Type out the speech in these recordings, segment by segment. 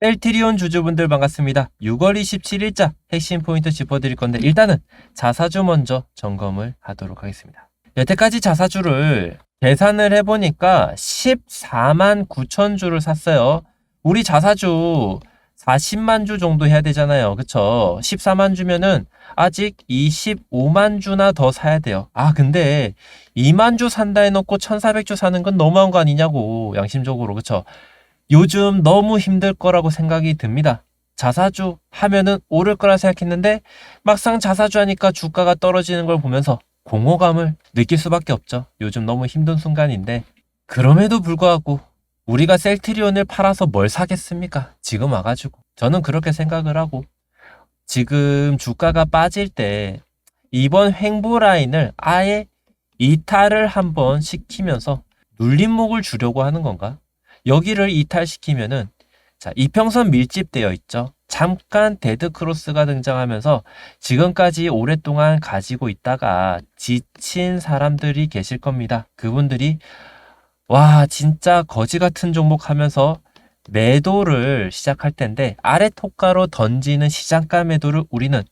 셀트리온 주주분들 반갑습니다. 6월 27일자 핵심 포인트 짚어드릴 건데 일단은 자사주 먼저 점검을 하도록 하겠습니다. 여태까지 자사주를 계산을 해보니까 14만 9천 주를 샀어요. 우리 자사주 40만 주 정도 해야 되잖아요. 그쵸? 14만 주면은 아직 25만 주나 더 사야 돼요. 아, 근데 2만 주 산다 해놓고 1400주 사는 건 너무한 거 아니냐고, 양심적으로. 그쵸? 요즘 너무 힘들 거라고 생각이 듭니다. 자사주 하면은 오를 거라 생각했는데 막상 자사주 하니까 주가가 떨어지는 걸 보면서 공허감을 느낄 수밖에 없죠. 요즘 너무 힘든 순간인데 그럼에도 불구하고 우리가 셀트리온을 팔아서 뭘 사겠습니까? 지금 와가지고 저는 그렇게 생각을 하고 지금 주가가 빠질 때 이번 횡보 라인을 아예 이탈을 한번 시키면서 눌림목을 주려고 하는 건가? 여기를 이탈시키면은 자, 이평선 밀집되어 있죠. 잠깐 데드 크로스가 등장하면서 지금까지 오랫동안 가지고 있다가 지친 사람들이 계실 겁니다. 그분들이 와, 진짜 거지 같은 종목 하면서 매도를 시작할 텐데 아래 토가로 던지는 시장가 매도를 우리는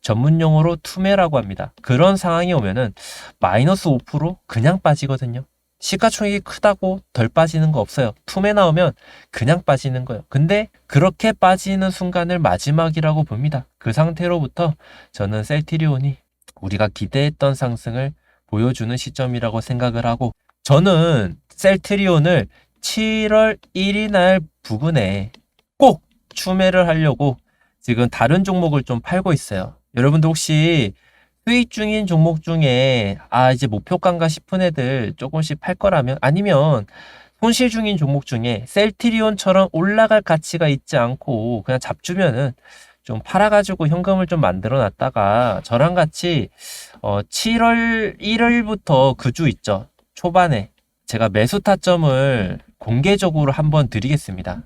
전문 용어로 투매라고 합니다. 그런 상황이 오면은 마이너스 5% 그냥 빠지거든요. 시가총액이 크다고 덜 빠지는 거 없어요. 투매 나오면 그냥 빠지는 거예요. 근데 그렇게 빠지는 순간을 마지막이라고 봅니다. 그 상태로부터 저는 셀티리온이 우리가 기대했던 상승을 보여주는 시점이라고 생각을 하고 저는 셀트리온을 7월 1일 날 부근에 꼭 추매를 하려고 지금 다른 종목을 좀 팔고 있어요. 여러분들 혹시 수익 중인 종목 중에 아 이제 목표가인가 싶은 애들 조금씩 팔 거라면 아니면 손실 중인 종목 중에 셀트리온처럼 올라갈 가치가 있지 않고 그냥 잡주면은 좀 팔아가지고 현금을 좀 만들어 놨다가 저랑 같이 어 7월 1일부터 그 주 있죠 초반에 제가 매수 타점을 공개적으로 한번 드리겠습니다.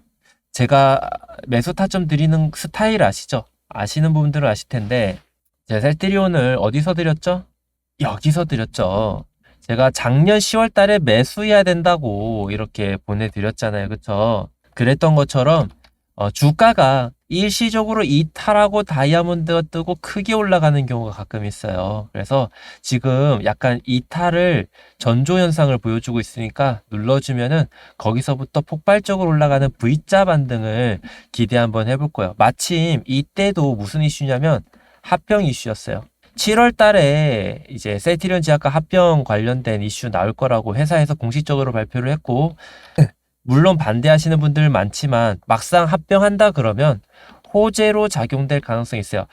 제가 매수 타점 드리는 스타일 아시죠? 아시는 분들은 아실 텐데 제가 셀트리온을 어디서 드렸죠? 여기서 드렸죠. 제가 작년 10월 달에 매수해야 된다고 이렇게 보내드렸잖아요. 그쵸? 그랬던 것처럼 어, 주가가 일시적으로 이탈하고 다이아몬드가 뜨고 크게 올라가는 경우가 가끔 있어요. 그래서 지금 약간 이탈을 전조 현상을 보여주고 있으니까 눌러주면은 거기서부터 폭발적으로 올라가는 V자 반등을 기대 한번 해볼 거예요. 마침 이때도 무슨 이슈냐면 합병 이슈였어요. 7월 달에 이제 세티리온 제약과 합병 관련된 이슈 나올 거라고 회사에서 공식적으로 발표를 했고 물론 반대하시는 분들 많지만 막상 합병한다 그러면 호재로 작용될 가능성이 있어요.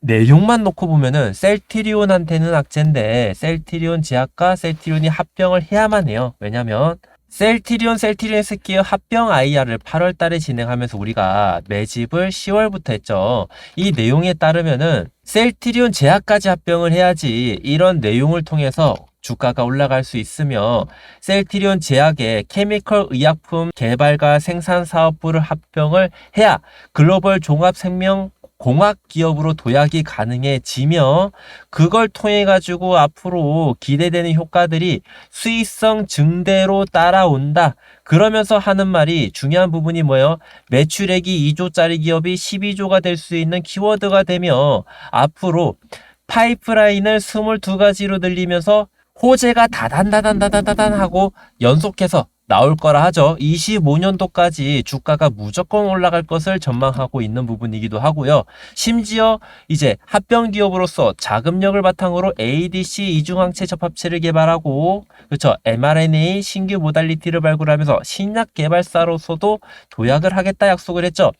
내용만 놓고 보면은 셀티리온한테는 악재인데 셀티리온 제약과 셀티리온이 합병을 해야만 해요. 왜냐면 셀티리온 셀티리온 스키어 합병 IR을 8월 달에 진행하면서 우리가 매집을 10월부터 했죠. 이 내용에 따르면은 셀티리온 제약까지 합병을 해야지 이런 내용을 통해서 주가가 올라갈 수 있으며 셀티리온 제약의 케미컬 의약품 개발과 생산 사업부를 합병을 해야 글로벌 종합 생명 공학 기업으로 도약이 가능해지며 그걸 통해 가지고 앞으로 기대되는 효과들이 수익성 증대로 따라온다. 그러면서 하는 말이 중요한 부분이 뭐예요? 매출액이 2조짜리 기업이 12조가 될 수 있는 키워드가 되며 앞으로 파이프라인을 22가지로 늘리면서 호재가 다단다단다단다단 하고 연속해서 나올 거라 하죠. 25년도까지 주가가 무조건 올라갈 것을 전망하고 있는 부분이기도 하고요. 심지어 이제 합병 기업으로서 자금력을 바탕으로 ADC 이중항체 접합체를 개발하고 그렇죠. mRNA 신규 모달리티를 발굴하면서 신약 개발사로서도 도약을 하겠다 약속을 했죠.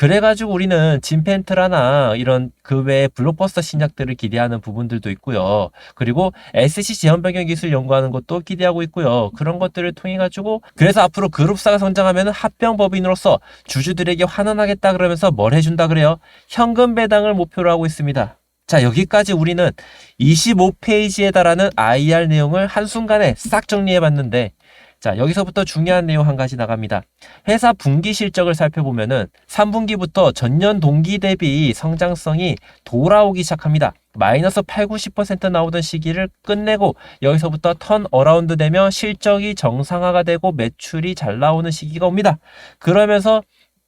그래가지고 우리는 진펜트라나 이런 그 외에 블록버스터 신약들을 기대하는 부분들도 있고요. 그리고 SC 제형 변경 기술 연구하는 것도 기대하고 있고요. 그런 것들을 통해 가지고 그래서 앞으로 그룹사가 성장하면 합병 법인으로서 주주들에게 환원하겠다 그러면서 뭘 해준다 그래요? 현금 배당을 목표로 하고 있습니다. 자, 여기까지 우리는 25페이지에 달하는 IR 내용을 한순간에 싹 정리해 봤는데 자, 여기서부터 중요한 내용 한 가지 나갑니다. 회사 분기 실적을 살펴보면은 3분기부터 전년 동기 대비 성장성이 돌아오기 시작합니다. 마이너스 8, 90% 나오던 시기를 끝내고 여기서부터 턴 어라운드 되며 실적이 정상화가 되고 매출이 잘 나오는 시기가 옵니다. 그러면서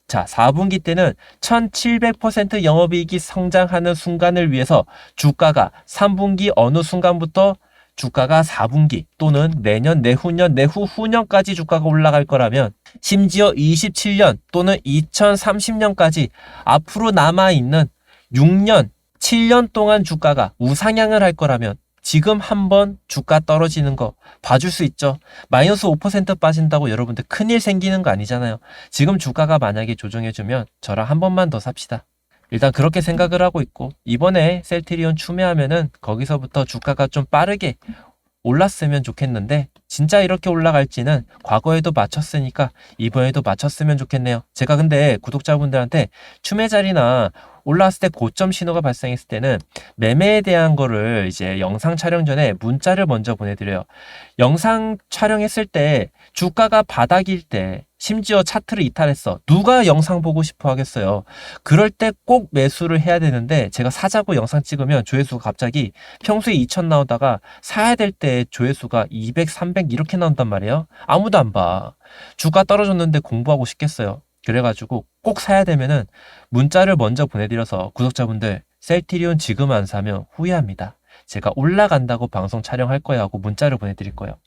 자, 4분기 때는 1700% 영업이익이 성장하는 순간을 위해서 주가가 3분기 어느 순간부터 주가가 4분기 또는 내년, 내후년, 내후 후년까지 주가가 올라갈 거라면 심지어 27년 또는 2030년까지 앞으로 남아있는 6년, 7년 동안 주가가 우상향을 할 거라면 지금 한번 주가 떨어지는 거 봐줄 수 있죠. 마이너스 5% 빠진다고 여러분들 큰일 생기는 거 아니잖아요. 지금 주가가 만약에 조정해주면 저랑 한 번만 더 삽시다. 일단 그렇게 생각을 하고 있고 이번에 셀트리온 추매하면은 거기서부터 주가가 좀 빠르게 올랐으면 좋겠는데 진짜 이렇게 올라갈지는 과거에도 맞췄으니까 이번에도 맞췄으면 좋겠네요. 제가 근데 구독자분들한테 추매 자리나 올라왔을 때 고점 신호가 발생했을 때는 매매에 대한 거를 이제 영상 촬영 전에 문자를 먼저 보내드려요. 영상 촬영했을 때 주가가 바닥일 때 심지어 차트를 이탈했어. 누가 영상 보고 싶어 하겠어요. 그럴 때 꼭 매수를 해야 되는데 제가 사자고 영상 찍으면 조회수가 갑자기 평소에 2천 나오다가 사야 될 때 조회수가 200, 300 이렇게 나온단 말이에요. 아무도 안 봐. 주가 떨어졌는데 공부하고 싶겠어요. 그래가지고 꼭 사야 되면은 문자를 먼저 보내드려서 구독자분들 셀티리온 지금 안 사면 후회합니다. 제가 올라간다고 방송 촬영할 거야 하고 문자를 보내드릴 거예요.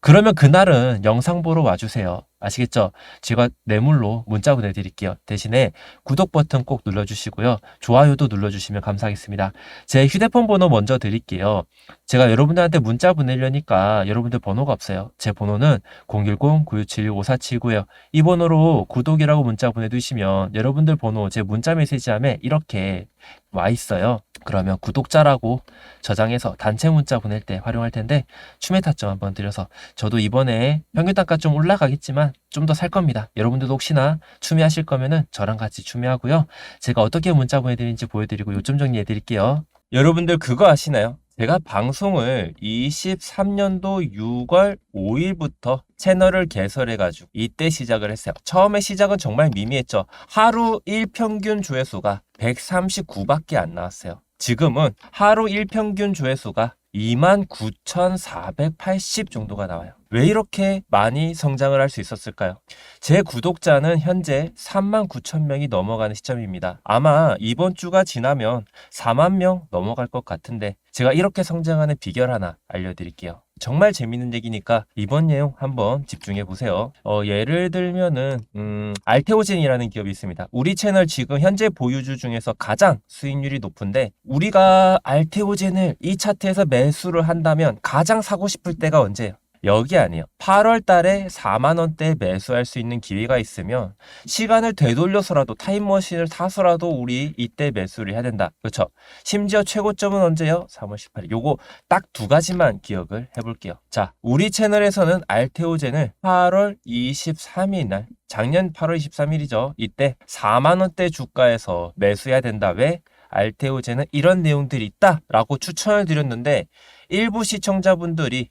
그러면 그날은 영상 보러 와주세요. 아시겠죠? 제가 뇌물로 문자 보내드릴게요. 대신에 구독 버튼 꼭 눌러주시고요. 좋아요도 눌러주시면 감사하겠습니다. 제 휴대폰 번호 먼저 드릴게요. 제가 여러분들한테 문자 보내려니까 여러분들 번호가 없어요. 제 번호는 010-9671-5479예요. 이 번호로 구독이라고 문자 보내주시면 여러분들 번호 제 문자 메시지함에 이렇게 와 있어요. 그러면 구독자라고 저장해서 단체 문자 보낼 때 활용할 텐데 추매 타점 한번 드려서 저도 이번에 평균 단가 좀 올라가겠지만 좀 더 살 겁니다. 여러분들도 혹시나 추매하실 거면은 저랑 같이 추매하고요. 제가 어떻게 문자 보내드리는지 보여드리고 요점 정리해 드릴게요. 여러분들 그거 아시나요? 제가 방송을 23년도 6월 5일부터 채널을 개설해가지고 이때 시작을 했어요. 처음에 시작은 정말 미미했죠. 하루 일평균 조회수가 139밖에 안 나왔어요. 지금은 하루 일평균 조회수가 29,480 정도가 나와요. 왜 이렇게 많이 성장을 할 수 있었을까요? 제 구독자는 현재 3만 9천 명이 넘어가는 시점입니다. 아마 이번 주가 지나면 4만 명 넘어갈 것 같은데 제가 이렇게 성장하는 비결 하나 알려드릴게요. 정말 재밌는 얘기니까 이번 내용 한번 집중해 보세요. 어, 예를 들면은 음, 알테오젠이라는 기업이 있습니다. 우리 채널 지금 현재 보유주 중에서 가장 수익률이 높은데 우리가 알테오젠을 이 차트에서 매수를 한다면 가장 사고 싶을 때가 언제예요? 여기 아니에요. 8월 달에 4만 원대 매수할 수 있는 기회가 있으면 시간을 되돌려서라도 타임머신을 타서라도 우리 이때 매수를 해야 된다. 그렇죠? 심지어 최고점은 언제요? 3월 18일. 요거 딱 두 가지만 기억을 해 볼게요. 자, 우리 채널에서는 알테오젠을 8월 23일 날 작년 8월 23일이죠. 이때 4만 원대 주가에서 매수해야 된다. 왜? 알테오젠은 이런 내용들이 있다라고 추천을 드렸는데 일부 시청자분들이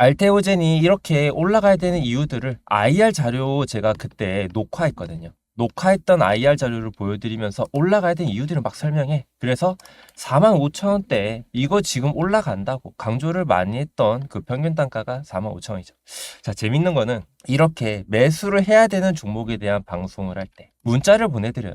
알테오젠이 이렇게 올라가야 되는 이유들을 IR 자료 제가 그때 녹화했거든요. 녹화했던 IR 자료를 보여드리면서 올라가야 되는 이유들을 막 설명해. 그래서 4만 5천 원대 이거 지금 올라간다고 강조를 많이 했던 그 평균 단가가 4만 5천 원이죠. 자 재밌는 거는 이렇게 매수를 해야 되는 종목에 대한 방송을 할 때 문자를 보내드려요.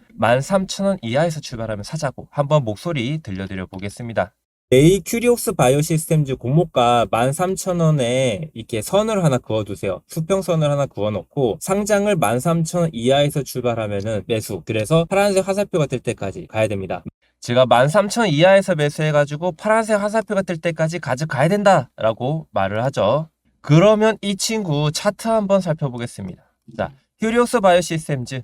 13,000원 이하에서 출발하면 사자고 한번 목소리 들려드려 보겠습니다. A 큐리옥스 바이오 시스템즈 공모가 13,000원에 이렇게 선을 하나 그어두세요. 수평선을 하나 그어놓고 상장을 13,000원 이하에서 출발하면은 매수. 그래서 파란색 화살표가 뜰 때까지 가야 됩니다. 제가 13,000원 이하에서 매수해가지고 파란색 화살표가 뜰 때까지 가져가야 된다라고 말을 하죠. 그러면 이 친구 차트 한번 살펴보겠습니다. 자, 큐리옥스 바이오 시스템즈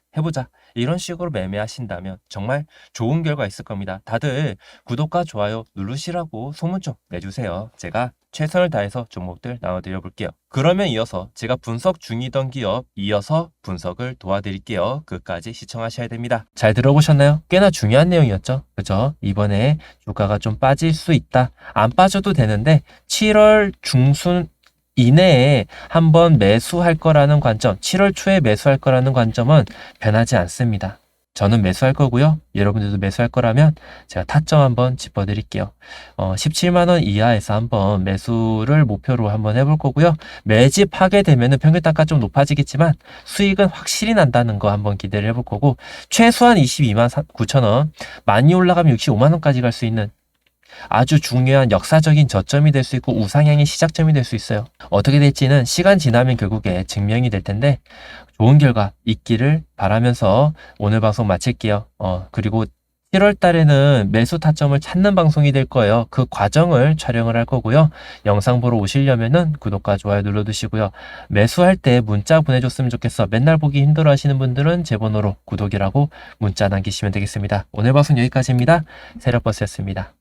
해보자. 이런 식으로 매매하신다면 정말 좋은 결과 있을 겁니다. 다들 구독과 좋아요 누르시라고 소문 좀 내주세요. 제가 최선을 다해서 종목들 나눠드려 볼게요. 그러면 이어서 제가 분석 중이던 기업 이어서 분석을 도와드릴게요. 끝까지 시청하셔야 됩니다. 잘 들어보셨나요? 꽤나 중요한 내용이었죠. 그죠? 이번에 주가가 좀 빠질 수 있다. 안 빠져도 되는데 7월 중순 이내에 한번 매수할 거라는 관점, 7월 초에 매수할 거라는 관점은 변하지 않습니다. 저는 매수할 거고요. 여러분들도 매수할 거라면 제가 타점 한번 짚어드릴게요. 어, 17만원 이하에서 한번 매수를 목표로 한번 해볼 거고요. 매집하게 되면 평균 단가 좀 높아지겠지만 수익은 확실히 난다는 거 한번 기대를 해볼 거고 최소한 22만 9천원, 많이 올라가면 65만원까지 갈 수 있는 아주 중요한 역사적인 저점이 될 수 있고 우상향의 시작점이 될 수 있어요. 어떻게 될지는 시간 지나면 결국에 증명이 될 텐데 좋은 결과 있기를 바라면서 오늘 방송 마칠게요. 어, 그리고 7월 달에는 매수 타점을 찾는 방송이 될 거예요. 그 과정을 촬영을 할 거고요. 영상 보러 오시려면은 구독과 좋아요 눌러두시고요. 매수할 때 문자 보내줬으면 좋겠어. 맨날 보기 힘들어 하시는 분들은 제 번호로 구독이라고 문자 남기시면 되겠습니다. 오늘 방송 여기까지입니다. 세력버스였습니다.